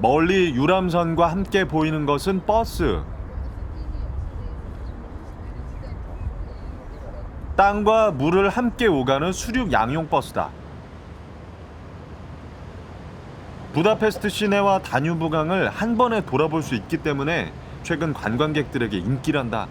멀리 유람선과 함께 보이는 것은 버스. 땅과 물을 함께 오가는 수륙 양용 버스다. 부다페스트 시내와 다뉴브강을 한 번에 돌아볼 수 있기 때문에 최근 관광객들에게 인기란다.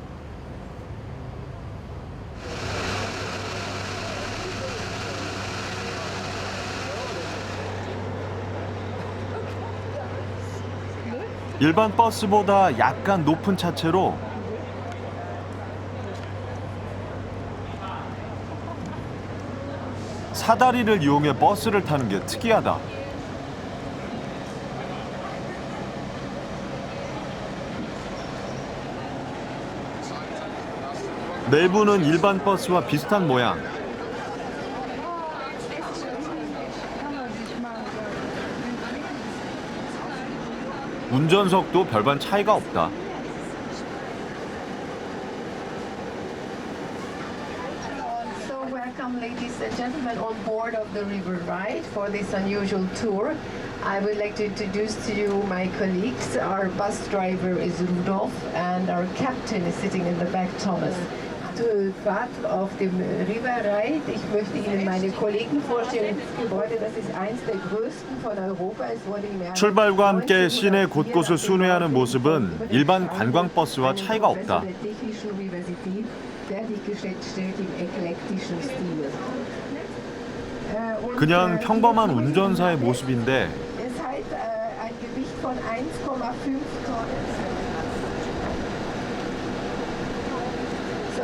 일반 버스보다 약간 높은 차체로 사다리를 이용해 버스를 타는 게 특이하다. 내부는 일반 버스와 비슷한 모양. 운전석도 별반 차이가 없다. So welcome ladies and gentlemen on board of the River Ride for this unusual tour. I would like to introduce to you my colleagues. Our bus driver is Rudolf and our captain is sitting in the back, Thomas. Fahrt auf dem River Ride. Ich möchte Ihnen meine Kollegen vorstellen. Das Gebäude, das ist eins der größten von Europa. Es wurde im Jahr 출발과 함께 시내 곳곳을 순회하는 모습은 일반 관광버스와 차이가 없다. Äh, 그냥 äh, 평범한 운전사의 모습인데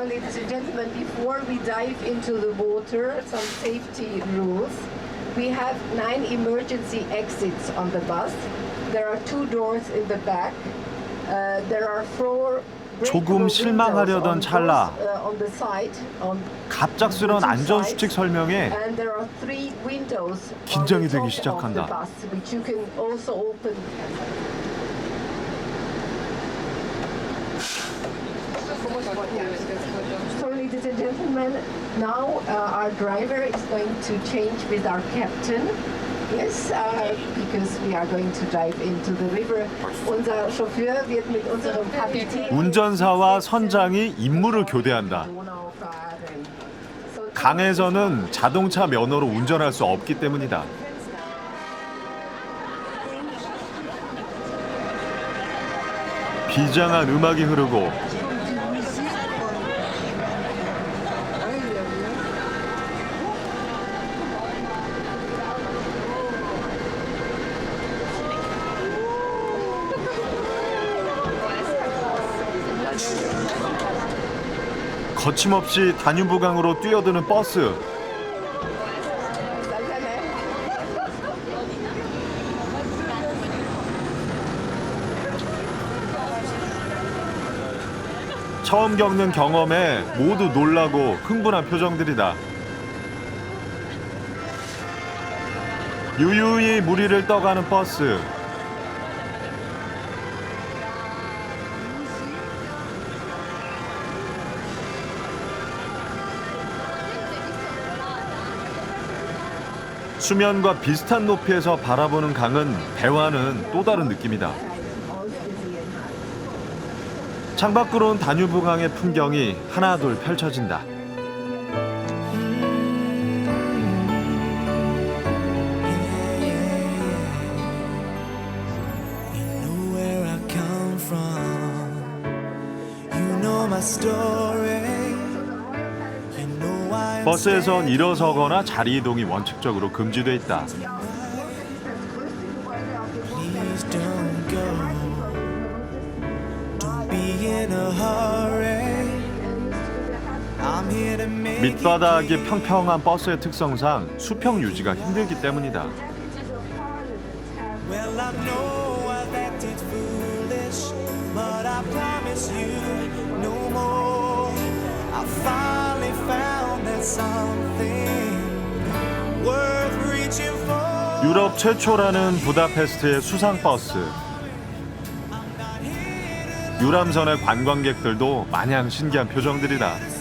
So, ladies and gentlemen, before we dive into the water, some safety rules. We have nine emergency exits on the bus. There are two doors in the back. Uh, there are four 조금 실망하려던 찰나. uh, on the side, on 갑작스런 안전수칙 설명에 And there are three windows 긴장이 on the 되기 시작한다. Ladies and gentlemen, now uh, our driver is going to change with our captain. Yes, uh, because we are going to dive into the river. Unser Chauffeur wird mit unserem Kapitän 운전사와 선장이 임무를 교대한다. 강에서는 자동차 면허로 운전할 수 없기 때문이다. 비장한 음악이 흐르고 거침없이 다뉴브강으로 뛰어드는 버스. 처음 겪는 경험에 모두 놀라고 흥분한 표정들이다. 유유히 무리를 떠가는 버스. 수면과 비슷한 높이에서 바라보는 강은 배와는 또 다른 느낌이다. 창밖으로 온 다뉴브강의 풍경이 하나둘 펼쳐진다. 버스에선 일어서거나 자리 이동이 원칙적으로 금지돼 있다. Please don't go. Don't be in a hurry. I'm here to make 밑바닥이 평평한 버스의 특성상 수평 유지가 힘들기 때문이다. Well, I know I've acted foolish, but I promise you no more. I finally found 유럽 최초라는 부다페스트의 수상 버스. 유람선의 관광객들도 마냥 신기한 표정들이다.